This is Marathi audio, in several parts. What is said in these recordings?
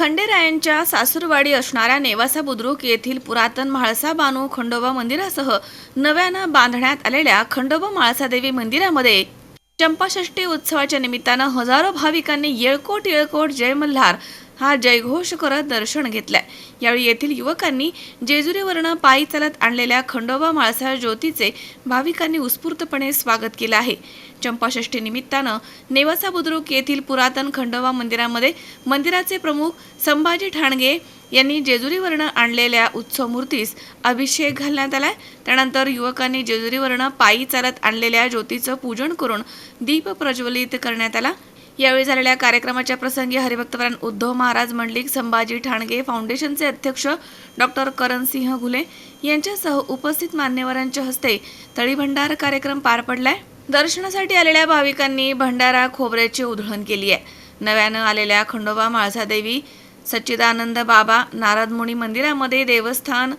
खंडेरायांच्या सासूरवाडी असणाऱ्या नेवासा बुद्रुक येथील पुरातन म्हाळसा बानू खंडोबा मंदिरासह नव्यानं बांधण्यात आलेल्या खंडोबा म्हाळसादेवी मंदिरामध्ये चंपाषष्ठी उत्सवाच्या निमित्तानं हजारो भाविकांनी येळकोट येळकोट जय मल्हार हा जयघोष करत दर्शन घेतलाय. यावेळी येथील युवकांनी जेजुरीवरनं पायी चालत आणलेल्या खंडोबा माळसा ज्योतीचे भाविकांनी उत्स्फूर्तपणे स्वागत केलं आहे. चंपाषष्ठी निमित्तानं नेवासा बुद्रुक येथील पुरातन खंडोबा मंदिरामध्ये मंदिराचे प्रमुख संभाजी ठाणगे यांनी जेजुरीवरनं आणलेल्या उत्सव मूर्तीस अभिषेक घालण्यात आलाय. त्यानंतर युवकांनी जेजुरीवरनं पायी चालत आणलेल्या ज्योतीचं पूजन करून दीप प्रज्वलित करण्यात आला. यावेळी झालेल्या कार्यक्रमाच्या प्रसंगी हरिभक्तपरायण उद्धव महाराज मंडलिक संभाजी ठाणगे फाउंडेशनचे अध्यक्ष डॉक्टर करणसिंह घुले यांच्यासह उपस्थित मान्यवरांच्या हस्ते तळीभंडार कार्यक्रम पार पडलाय. दर्शनासाठी आलेल्या भाविकांनी भंडारा खोबऱ्याची उधळण केली आहे. नव्यानं आलेल्या खंडोबा म्हाळसादेवी सच्चिदानंद बाबा नारदमुनी मंदिरामध्ये देवस्थान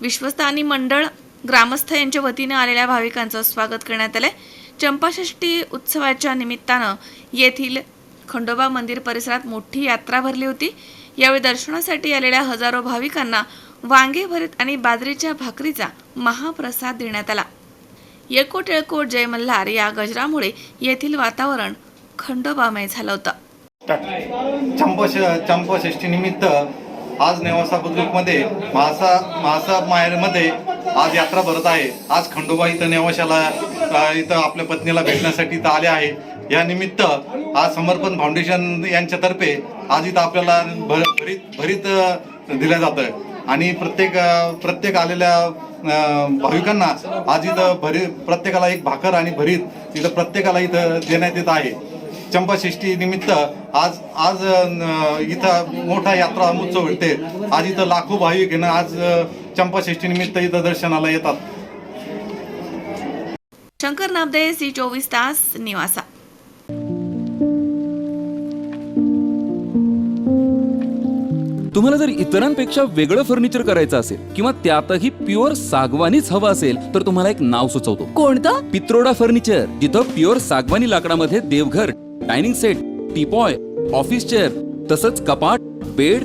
विश्वस्तानी मंडळ ग्रामस्थ यांच्या वतीनं आलेल्या भाविकांचं स्वागत करण्यात आलंय. चंपाषष्ठी उत्सवाच्या निमित्तानं येथील खंडोबा मंदिर परिसरात मोठी यात्रा भरली होती. यावेळी दर्शनासाठी आलेल्या हजारो भाविकांना वांगे भरीत आणि बाजरीच्या भाकरीचा महाप्रसाद देण्यात आला. येको टिळकोट जय मल्हार या गजरामुळे येथील वातावरण खंडोबामय झालं होतं. चंपष चंपषष्ठी निमित्त आज नेवासा बुद्रुकमध्ये महासा महासा माहेरमध्ये आज यात्रा भरत आहे. आज खंडोबा इथं नेवाशाला इथं आपल्या पत्नीला भेटण्यासाठी इथं आले आहे. या निमित्त आज समर्पण फाउंडेशन यांच्यातर्फे आज इथं आपल्याला भर भरीत भरीत दिलं जातं आणि प्रत्येक प्रत्येक आलेल्या भाविकांना आज इथं भरी प्रत्येकाला एक भाकर आणि भरीत इथं प्रत्येकाला इथं देण्यात येत आहे. चंपाषष्ठी निमित्त आज आज इथं मोठा यात्रा महोत्सव भेटते आज इथं लाखो भाविक आज चंपाषष्ठी निमित्त इथं दर्शनाला येतात. शंकर नामदे सी चोवीस तास निवासा. तुम्हाला जर इतरांपेक्षा वेगळं फर्निचर करायचं असेल किंवा त्यातही प्युअर सागवानीच हवं असेल तर तुम्हाला एक नाव सुचवतो. कोणतं? पित्रोडा फर्निचर जिथं प्युअर सागवानी लाकडामध्ये देवघर dining set teapoy office chair तसंच कपाट bed